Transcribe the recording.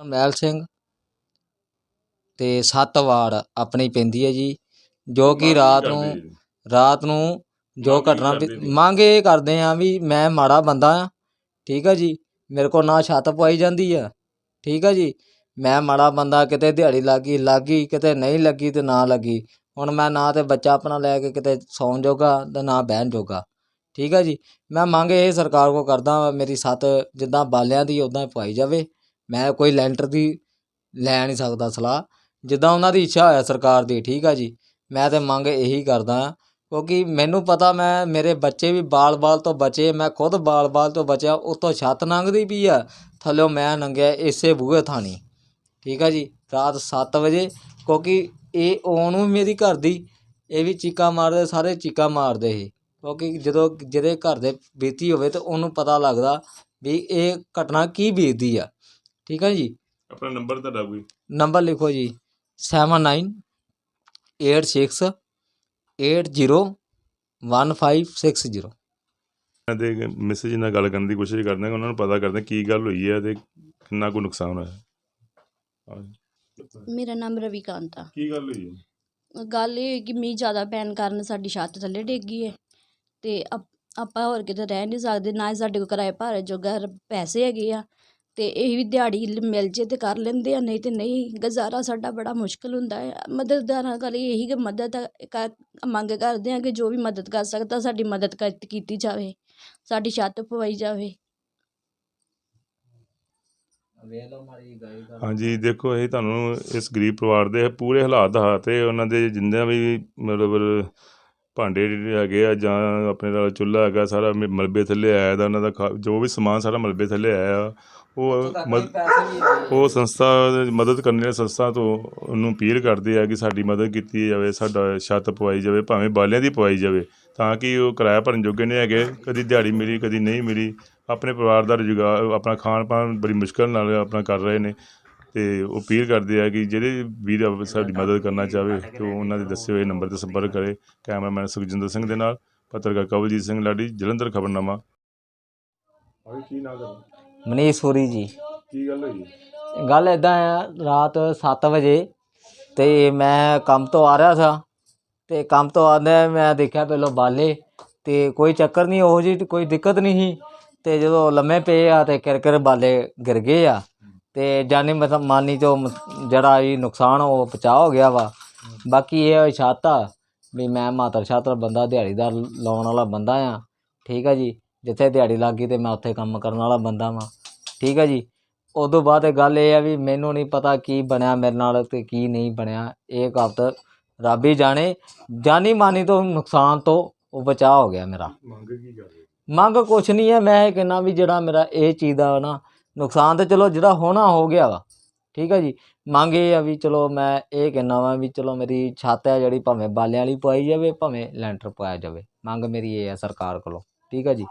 ਮਹਿਲ ਸਿੰਘ ਤੇ ਸੱਤ ਵਾਰਡ ਆਪਣੀ ਪੈਂਦੀ ਹੈ ਜੀ ਜੋ ਕਿ ਰਾਤ ਨੂੰ ਰਾਤ ਨੂੰ ਜੋ ਘਟਨਾ ਵੀ-? ਮੰਗ ਇਹ ਕਰਦੇ ਆ ਵੀ ਮੈਂ ਮਾੜਾ ਬੰਦਾ ਆ ਠੀਕ ਆ ਜੀ ਮੇਰੇ ਕੋਲ ਨਾ ਛੱਤ ਪਵਾਈ ਜਾਂਦੀ ਆ ਠੀਕ ਆ ਜੀ ਮੈਂ ਮਾੜਾ ਬੰਦਾ ਕਿਤੇ ਦਿਹਾੜੀ ਲੱਗੀ ਲੱਗੀ ਕਿਤੇ ਨਹੀਂ ਲੱਗੀ ਤੇ ਨਾ ਲੱਗੀ ਹੁਣ ਮੈਂ ਨਾ ਤੇ ਬੱਚਾ ਆਪਣਾ ਲੈ ਕੇ ਕਿਤੇ ਸੌਣ ਜੋਗਾ ਤੇ ਨਾ ਬਹਿਣ ਜੋਗਾ ਠੀਕ ਆ ਜੀ ਮੈਂ ਮੰਗ ਇਹ ਸਰਕਾਰ ਕੋ ਕਰਦਾ ਵਾਂ, ਮੇਰੀ ਛੱਤ ਜਿੱਦਾਂ ਬਾਲਿਆਂ ਦੀ ਉਦਾਂ ਪਵਾਈ ਜਾਵੇ ਮੈਂ ਕੋਈ ਲੈਂਟਰ ਦੀ ਲੈ ਨਹੀਂ ਸਕਦਾ ਸਲਾਹ। ਜਿੱਦਾਂ ਉਹਨਾਂ ਦੀ ਇੱਛਾ ਹੋਇਆ ਸਰਕਾਰ ਦੀ, ਠੀਕ ਆ ਜੀ। ਮੈਂ ਤਾਂ ਮੰਗ ਇਹੀ ਕਰਦਾ ਹਾਂ, ਕਿਉਂਕਿ ਮੈਨੂੰ ਪਤਾ ਮੈਂ, ਮੇਰੇ ਬੱਚੇ ਵੀ ਬਾਲ-ਬਾਲ ਤੋਂ ਬਚੇ, ਮੈਂ ਖੁਦ ਬਾਲ-ਬਾਲ ਤੋਂ ਬਚਿਆ, ਉਤੋਂ ਛੱਤ ਲੰਘਦੀ ਪਈ ਆ, ਥੱਲਿਓਂ ਮੈਂ ਲੰਘਿਆ ਇਸੇ ਬੂਹੇ ਥਾਣੀ। ਠੀਕ ਆ ਜੀ, ਰਾਤ 7 ਵਜੇ, ਕਿਉਂਕਿ ਇਹ ਉਹਨੂੰ ਮੇਰੀ ਘਰ ਦੀ, ਇਹ ਵੀ ਚੀਕਾ ਮਾਰਦੇ, ਸਾਰੇ ਚੀਕਾ ਮਾਰਦੇ ਸੀ ਕਿਉਂਕਿ ਜਦੋਂ ਜਿਹਦੇ ਘਰ ਦੇ ਬੀਤੀ ਹੋਵੇ ਤਾਂ ਉਹਨੂੰ ਪਤਾ ਲੱਗਦਾ ਵੀ ਇਹ ਘਟਨਾ ਕੀ ਬੀਤਦੀ ਆ। ਠੀਕ ਆ ਜੀ? ਆਪਣਾ ਨੰਬਰ ਤੁਹਾਡਾ ਕੋਈ? ਨੰਬਰ ਲਿਖੋ ਜੀ 79 86 80 1560 ਦੇ ਮੈਸੇਜ ਨਾਲ ਗੱਲ ਕਰਨ ਦੀ ਕੋਸ਼ਿਸ਼ ਕਰਦੇ ਹਾਂ ਉਹਨਾਂ ਨੂੰ ਪਤਾ ਕਰਦੇ ਹਾਂ ਕੀ ਗੱਲ ਹੋਈ ਹੈ ਤੇ ਕਿੰਨਾ ਕੁ ਨੁਕਸਾਨ ਹੋਇਆ। ਮੇਰਾ ਨਾਮ ਰਵੀਕਾਂਤ ਆ। ਕੀ ਗੱਲ ਹੋਈ ਹੈ? ਗੱਲ ਇਹ ਹੋਈ ਕਿ ਮੀਂਹ ਜ਼ਿਆਦਾ ਪੈਣ ਕਾਰਨ ਸਾਡੀ ਛੱਤ ਥੱਲੇ ਡਿੱਗ ਗਈ ਹੈ। ਤੇ ਆਪਾਂ ਹੋਰ ਕਿਤੇ ਰਹਿ ਨਹੀਂ ਸਕਦੇ ਨਾ ਹੀ ਸਾਡੇ ਕੋਲ ਕਿਰਾਏ ਭਾਰੇ ਜੋਗਾ ਪੈਸੇ ਹੈਗੇ ਆ। ਤੇ ਇਹ ਵੀ ਦਿਹਾੜੀ ਮਿਲ ਜੇ ਤੇ ਕਰ ਲੈਂਦੇ ਆ ਨਹੀਂ ਤੇ ਨਹੀਂ ਗੁਜ਼ਾਰਾ ਸਾਡਾ ਬੜਾ ਮੁਸ਼ਕਲ ਹੁੰਦਾ ਹੈ। ਮਦਦਦਾਰਾਂ ਕੋਲ ਇਹੀ ਕਿ ਮਦਦ ਕਰ- ਮੰਗ ਕਰਦੇ ਆ ਕਿ ਜੋ ਵੀ ਮਦਦ ਕਰ ਸਕਦਾ ਸਾਡੀ ਮਦਦ ਕਰ ਕੀਤੀ ਜਾਵੇ ਸਾਡੀ ਛੱਤ ਪਵਾਈ ਜਾਵੇ। ਹਾਂਜੀ ਦੇਖੋ ਇਹ ਤੁਹਾਨੂੰ ਇਸ ਗਰੀਬ ਪਰਿਵਾਰ ਦੇ ਪੂਰੇ ਹਾਲਾਤ ਦਿਖਾਤੇ ਉਹਨਾਂ ਦੇ ਜਿੰਨਾ ਵੀ ਮਤਲਬ ਭਾਂਡੇ ਜਿਹੜੇ ਹੈਗੇ ਆ ਜਾਂ ਆਪਣੇ ਨਾਲ ਚੁੱਲ੍ਹਾ ਹੈਗਾ ਸਾਰਾ ਮ- ਮਲਬੇ ਥੱਲੇ ਆਇਆ ਦਾ ਉਹਨਾਂ ਦਾ ਖਾ- ਜੋ ਵੀ ਸਮਾਨ ਸਾਰਾ ਮਲਬੇ ਥੱਲੇ ਆਇਆ ਉਹ ਮਦ- ਉਹ ਸੰਸਥਾ ਮਦਦ ਕਰਨ ਵਾਲੀ ਸੰਸਥਾ ਤੋਂ ਉਹਨੂੰ ਅਪੀਲ ਕਰਦੇ ਆ ਕਿ ਸਾਡੀ ਮਦਦ ਕੀਤੀ ਜਾਵੇ ਸਾਡਾ ਛੱਤ ਪਵਾਈ ਜਾਵੇ ਭਾਵੇਂ ਬਾਲਿਆਂ ਦੀ ਪਵਾਈ ਜਾਵੇ ਤਾਂ ਕਿ ਉਹ ਕਿਰਾਇਆ ਭਰਨ ਜੋਗੇ ਨਹੀਂ ਹੈਗੇ ਕਦੀ ਦਿਹਾੜੀ ਮਿਲੀ ਕਦੀ ਨਹੀਂ ਮਿਲੀ ਆਪਣੇ ਪਰਿਵਾਰ ਦਾ ਰੁਜ਼ਗਾਰ ਆਪਣਾ ਖਾਣ ਪਾਣ ਬੜੀ ਮੁਸ਼ਕਲ ਨਾਲ ਆਪਣਾ ਕਰ ਰਹੇ ਨੇ ਤੇ ਉਹ ਅਪੀਲ ਕਰਦੇ ਆ ਕਿ ਜਿਹੜੇ ਵੀਰ ਆ ਸਾਡੀ ਮਦਦ ਕਰਨਾ ਚਾਹਵੇ ਤੇ ਉਹ ਉਹਨਾਂ ਦੇ ਦੱਸੇ ਹੋਏ ਨੰਬਰ ਤੇ ਸੰਪਰਕ ਕਰੇ। ਕੈਮਰਾਮੈਨ ਸੁਖਜਿੰਦਰ ਸਿੰਘ ਦੇ ਨਾਲ ਪੱਤਰਕਾਰ ਕਵਲਜੀਤ ਸਿੰਘ ਲਾਡੀ ਜਲੰਧਰ ਖਬਰਨਾਮਾ। ਕੀ ਨਾ ਮਨੀਸ਼ ਸੂਰੀ ਜੀ। ਕੀ ਗੱਲ ਹੋਈ? ਗੱਲ ਇਦਾਂ ਆ ਰਾਤ 7 ਵਜੇ ਤੇ ਮੈਂ ਕੰਮ ਤੋਂ ਆ ਰਿਹਾ ਸਾਂ। ਤੇ ਕੰਮ ਤੋਂ ਆਉਂਦਾ ਮੈਂ ਦੇਖਿਆ ਪਹਿਲਾਂ ਬਾਲੇ ਤੇ ਕੋਈ ਚੱਕਰ ਨਹੀਂ ਉਹੋ ਜੀ ਕੋਈ ਦਿੱਕਤ ਨਹੀਂ ਸੀ। ਤੇ ਜਦੋਂ ਲੰਮੇ ਪਏ ਆ ਤੇ ਕਿਰਕਿਰ ਬਾਲੇ ਗਿਰ ਗਏ ਆ। ਤੇ ਜਾਨੀ ਮਤਲਬ ਮਾਨੀ ਮ- ਜਿਹੜਾ ਇਹ ਨੁਕਸਾਨ ਉਹ ਬਚਾ ਹੋ ਗਿਆ ਵਾ। ਬਾਕੀ ਇਹ ਛੱਤ ਵੀ ਮੈਂ ਮਾਤਰ ਛਾਤਰ ਬੰਦਾ ਦਿਹਾੜੀਦਾਰ ਲਾਉਣ ਵਾਲਾ ਬੰਦਾ ਆ। ਠੀਕ ਆ ਜੀ? ਜਿੱਥੇ ਦਿਹਾੜੀ ਲੱਗ ਗਈ ਤੇ ਮੈਂ ਉੱਥੇ ਕੰਮ ਕਰਨ ਵਾਲਾ ਬੰਦਾ ਵਾਂ। ਠੀਕ ਆ ਜੀ? ਉਦੋਂ ਬਾਅਦ ਇਹ ਗੱਲ ਇਹ ਆ ਵੀ ਮੈਨੂੰ ਨਹੀਂ ਪਤਾ ਕੀ ਬਣਿਆ ਮੇਰੇ ਨਾਲ ਤੇ ਕੀ ਨਹੀਂ ਬਣਿਆ। ਇਹ ਕਹਤ ਰੱਬ ਹੀ ਜਾਣੇ। ਜਾਨੀ ਮਾਨੀ ਤੋਂ ਨੁਕਸਾਨ ਤੋਂ ਉਹ ਬਚਾ ਹੋ ਗਿਆ ਮੇਰਾ। ਮੰਗ ਕੀ ਕਰ ਮੰਗ ਕੁਛ ਨਹੀਂ ਹੈ। ਮੈਂ ਇਹ ਕਹਿੰਦਾ ਵੀ ਜਿਹੜਾ ਮੇਰਾ ਇਹ ਚੀਜ਼ ਦਾ ਨਾ ਨੁਕਸਾਨ ਤੇ ਚਲੋ ਜਿਹੜਾ ਹੋਣਾ ਹੋ ਗਿਆ ਵਾ, ਠੀਕ ਹੈ ਜੀ। ਮੰਗ ਇਹ ਆ ਵੀ ਚਲੋ ਮੈਂ ਇਹ ਕਹਿੰਦਾ ਵਾ ਵੀ ਚਲੋ ਮੇਰੀ ਛੱਤ ਹੈ ਜਿਹੜੀ ਭਾਵੇਂ ਬਾਲਿਆਂ ਵਾਲੀ ਪਵਾਈ ਜਾਵੇ, ਭਾਵੇਂ ਲੈਂਟਰ ਪਵਾਇਆ ਜਾਵੇ। ਮੰਗ ਮੇਰੀ ਇਹ ਆ ਸਰਕਾਰ ਕੋਲੋਂ, ਠੀਕ ਹੈ ਜੀ।